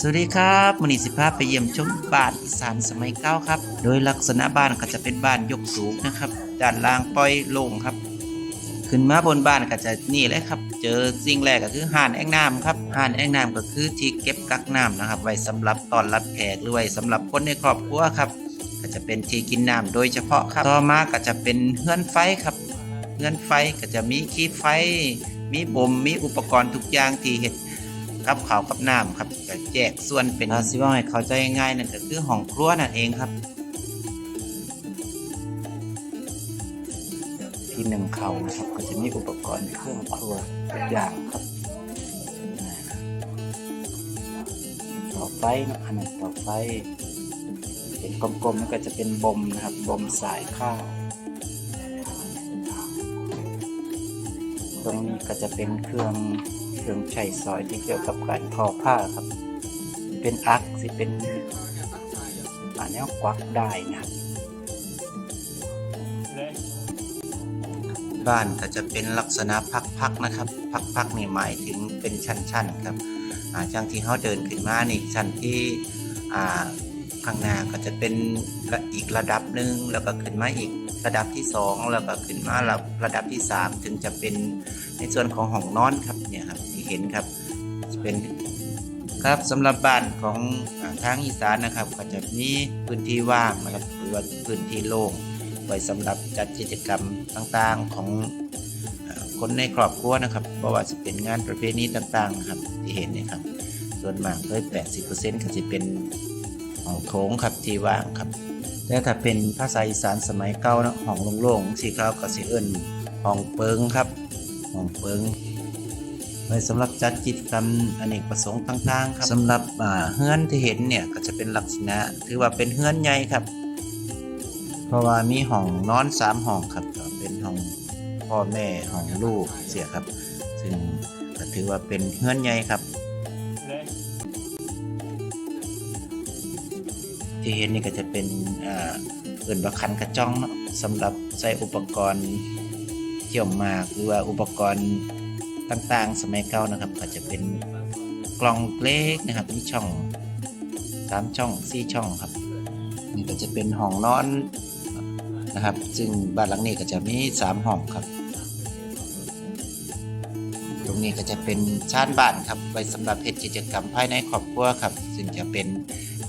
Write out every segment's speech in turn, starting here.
สวัสดีครับมอนีสิภาพไปเยี่ยมชมบ้านอีสานสมัยเก่าครับ โดยลักษณะบ้านก็จะเป็นบ้านยกสูงนะครับ ด้านล่างปล่อยโล่งครับ ขึ้นมาบนบ้านก็จะนี่เลยครับ เจอสิ่งแรกก็คือห่านแอ่งน้ำครับห่านแอ่งน้ำก็คือที่เก็บกักน้ำนะครับ ไว้สำหรับต้อนรับแขกหรือไว้สำหรับคนในครอบครัวครับ ก็จะเป็นที่กินน้ำโดยเฉพาะครับ ต่อมาก็จะเป็นเฮือนไฟครับเฮือนไฟก็จะมีขี้ไฟ มีบ่มมีอุปกรณ์ทุกอย่างที่เห็ด กับข้าวกับน้ำครับจะแยกส่วนเป็นอาสิว่าให้เข้าใจง่ายนั่นก็คือห้องครัวนั่นเองครับ ที่หนึ่งเขานะครับก็จะมีอุปกรณ์เครื่องครัวทุกอย่างครับต่อไฟนะอันนั้นต่อไฟเป็นกลมๆนั่นก็จะเป็นบ่มนะครับบ่มสายข้าวตรงนี้ก็จะเป็นเครื่อง เครื่องใช้ซอยที่เกี่ยวกับการทอผ้าครับเป็นอักสิเป็นอันนี้กวักได้นะครับบ้านก็จะเป็นลักษณะพักๆนะครับ พักๆนี่หมายถึงเป็นชั้นๆครับอ่าจังที่เขาเดินขึ้นมานี่ชั้นที่อ่าข้างหน้าก็จะเป็นอีกระดับหนึ่งแล้วก็ขึ้นมาอีกระดับที่สองแล้วก็ขึ้นมาระระดับที่สามถึงจะเป็นในส่วนของห้องนอนครับเนี่ยครับ เห็นครับจะเป็นครับสำหรับบ้านของทางอีสานนะครับ ก็จะมีพื้นที่ว่างนะครับหรือว่าพื้นที่โล่งไว้สำหรับจัดกิจกรรมต่างๆของคนในครอบครัวนะครับเพราะว่าจะเป็นงานประเพณีต่างๆครับที่เห็นนี่ยครับ ส่วนมากเลย80%ก็จะเป็นห้องโถงครับที่ว่างครับแต่ถ้าเป็นภาษาอีสานสมัยเก่านะห้องโล่งๆสีขาวก็สิเอิ้นห้องเปิงครับห้องเปิง ไว้สำหรับจัดกิจกรรมอเนกประสงค์ต่างๆครับสำหรับเฮือนที่เห็นเนี่ยก็จะเป็นลักษณะ ถือว่าเป็นเฮือนใหญ่ครับ เพราะว่ามีห้องนอนสามห้องครับก็เป็นห้องพ่อแม่ห้องลูกเสียครับซึ่งก็ถือว่าเป็นเฮือนใหญ่ครับ ที่เห็นนี่ก็จะเป็นอ่าเอื่นว่าคันกระจ้องเนาะสำหรับใส่อุปกรณ์เกี่ยวหมากหรือว่าอุปกรณ์ ต่างๆ สมัยเก่านะครับก็จะเป็นกล่องเล็กนะครับมีช่องสามช่องสี่ช่องครับนี่ก็จะเป็นห้องนอนนะครับ ซึ่งบ้านหลังนี้ก็จะมีสามห้องครับ ตรงนี้ก็จะเป็นชานบ้านครับไว้สำหรับเฮ็ดกิจกรรมภายในครอบครัวครับ ซึ่งจะเป็น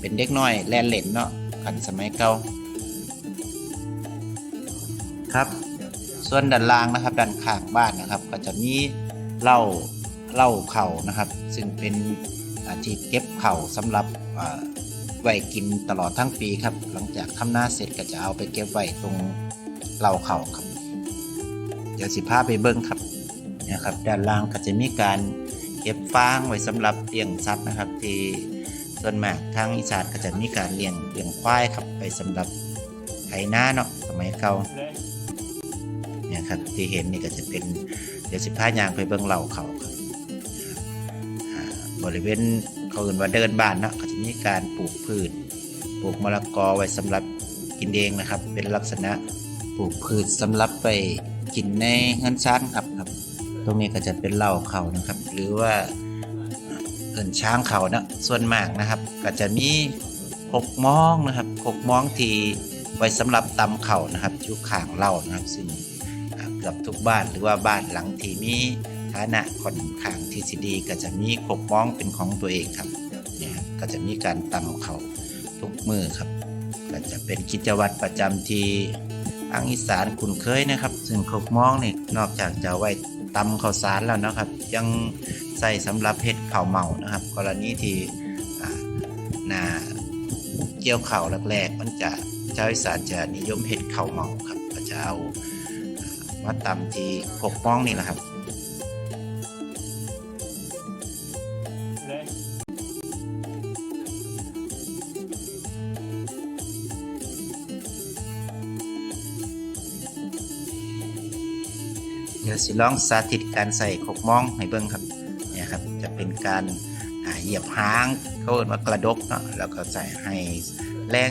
เป็นเด็กน้อยแลนเล่นเนาะคันสมัยเก่าครับ ส่วนด้านล่างนะครับด้านข้างบ้านนะครับ ก็จะมี เหล้าเหล้าเข่านะครับ ซึ่งเป็นอาที่เก็บเข่าสำหรับไว้กินตลอดทั้งปีครับ หลังจากทำหน้าเสร็จก็จะเอาไปเก็บไว้ตรงเหล่าเข่าครับ เดี๋ยวสิพาไปเบิ้งครับนี่ยครับด้านล่างก็จะมีการเก็บฟางไว้สำหรับเลี้ยงสัตว์นะครับ ที่ส่วนมากทางอีสานก็จะมีการเลี้ยงเลี้ยงควายครับไปสำหรับไถนาเนาะสมัยเก่าเนี่ยครับที่เห็นนี่ก็จะเป็น เดี๋ยวสิพายางไปเบิ้งเหล่าเขาครับบริเวณเขาอื่นว่าเดินบ้านเนาะก็จะมีการปลูกพืช ปลูกมะละกอไว้สำหรับกินเองนะครับ เป็นลักษณะปลูกพืชสำหรับไปกินในเงินซ่านครับครับ ตรงนี้ก็จะเป็นเหล้าเขานะครับ หรือว่าเอินช้างเขานะส่วนมากนะครับ ก็จะมีหกมองนะครับหกมองที่ไว้สำหรับตำเข่านะครับอยู่ข้างเหล้านะครับซึ่ง กือบทุกบ้านหรือว่าบ้านหลังที่มีฐานะค่อนข้างที่สิดี ก็จะมีหกมองเป็นของตัวเองครับเนี่ยครับก็จะมีการตำเขาทุกมือครับ ก็จะเป็นกิจวัตรประจำที่ทางอีสานคุ้นเคยนะครับ ซึ่งครกมองนี่นอกจากจะไว้ตำข้าวสารแล้วนะครับ ยังใส่สำหรับเฮ็ดข้าวเมานะครับ กรณีที่นาเกี่ยวข้าวแรกๆมันจะชาวอีสานจะนิยมเฮ็ดข้าวเมาครับก็จะเอา อ่ามาตำที่ครกมองนี่แหละครับเดี๋ยวสิลองสาธิตการใส่ขกมองให้เบิ่งครับเนี่ยครับจะเป็นการเหยียบหางเขาเรียกว่ากระดกเนาะแล้วก็ใส่ให้แรง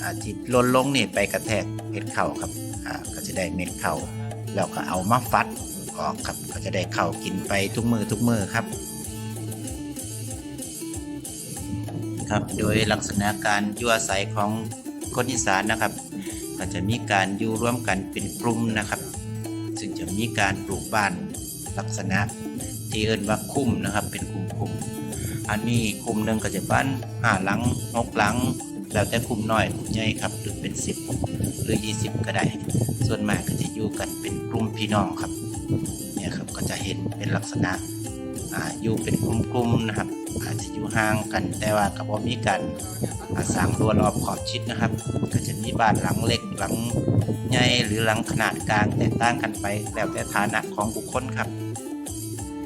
อ่าที่ลนลงนี่ไปกระแทกเม็ดเข่าครับอ่าก็จะได้เม็ดเข่า แล้วก็เอามาฟัดออกครับก็จะได้เข่ากินไปทุกมือทุกมือครับ ครับโดยลักษณะการยู่อาศัยของคนอีสานนะครับ ก็จะมีการอยู่ร่วมกันเป็นกลุ่มนะครับ ซึ่งจะมีการปลูกบ้านลักษณะที่เอิ้นว่าคุ้มนะครับ เป็นกลุ่มคุมๆอันนี้คุมหนึ่งก็จะบ้านห้าหลังหกหลัง แล้วแต่คุมน้อยคุมใหญ่ครับหรือเป็นสิบหรือยี่สิบก็ได้ ส่วนมากก็จะอยู่กันเป็นกลุ่มพี่น้องครับเนี่ยครับก็จะเห็นเป็นลักษณะอ่าอยู่เป็นกลุ่มๆนะครับ อาจจะอยู่ห่างกันแต่ว่าก็บ่มีการสร้างรั้วรอบขอบชิดนะครับ ก็จะมีบ้านหลังเล็กหลังใหญ่หรือหลังขนาดกลางแตกต่างกันไป แล้วแต่ฐานะของบุคคลครับ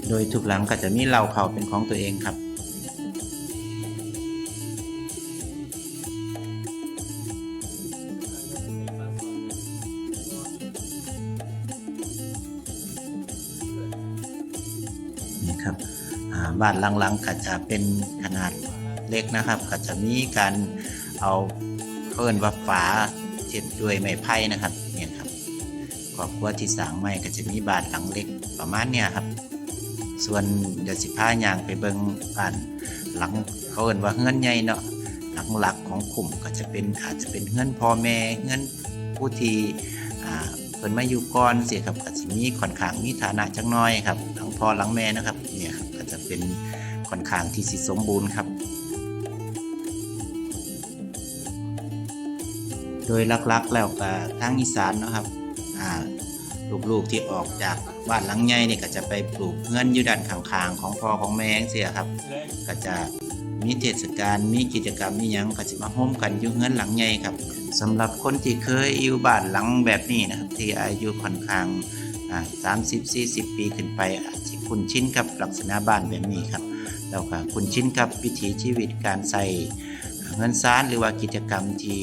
โดยทุกหลังก็จะมีเหล่าเขาเป็นของตัวเองครับ ครับาบ้านหลังๆก็จะเป็นขนาดเล็กนะครับ ก็จะมีการเอาเอิ้นว่าฝาเช็ดด้วยไม้ไผ่นะครับเนี่ยครับครอบครัวที่สางใหม่ก็จะมีบ้านหลังเล็กประมาณเนี่ยครับ ส่วนเดี๋ยวสิพาย่างไปเบิ่งบ้านหลังเขาเอิ้นว่าเฮือนใหญ่เนาะหลังหลักของกลุ่มก็จะเป็นอาจจะเป็นเฮือนพ่อแม่เฮือนผู้ที่เพิ่นมาอยู่ก่อนเสียครับก็สิมีค่อนข้างมีฐานะจักหน้อยครับ พ่อหลังแม่นะครับเนี่ยครับก็จะเป็นค่อนข้างที่สิสมบูรณ์ครับ โดยลักๆแล้วก็ทางอีสานนะครับอ่าลูกๆที่ออกจากบ้านหลังใหญ่นี่ยก็จะไปปลูกเงื่อนอยู่ด้านข้างๆของพ่อของแม่เสียครับ ก็จะมีเทศกาลมีกิจกรรมมีหยังก็จะมาร่วมกันอยู่เฮือนหลังใหญ่ครับสำหรับคนที่เคยอยู่บ้านหลังแบบนี้นะครับที่อายุค่อนข้างสามสิบสี่สิบปีขึ้นไปอาจ คุ้นชินกับลักษณะบ้านแบบนี้ครับแล้วก็คุ้นชินกับวิถีชีวิตการใส่เงินซานหรือว่ากิจกรรมที่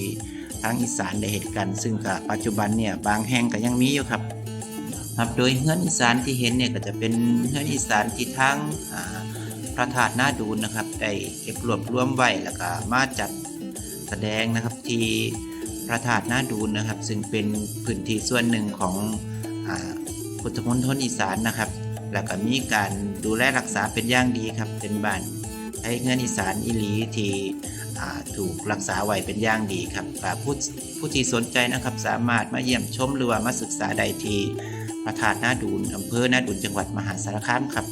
ทางอีสานได้เหตุกันซึ่งก็ปัจจุบันเนี่ยบางแห่งก็ยังมีอยู่ครับครับโดยเฮือนอีสานที่เห็นเนี่ยก็จะเป็นเฮือนอีสานที่ทั้งพระธาตุหน้าดูนนะครับได้เก็บรวบรวมไว้แล้วก็มาจัดแสดงนะครับที่พระธาตุหน้าดูนนะครับ ซึ่งเป็นพื้นที่ส่วนหนึ่งของอพุทธมณฑลอีสานนะครับ แล้วก็มีการดูแลรักษาเป็นอย่างดีครับ เป็นบ้านให้เงินอีสานอิลีที่ถูกรักษาไว้เป็นอย่างดีครับผู้ผู้ที่สนใจนะครับสามารถมาเยี่ยมชมหรือว่ามาศึกษาได้ที่พระธาตุนาดูนอำเภอนาดูนจังหวัดมหาสารคามครับ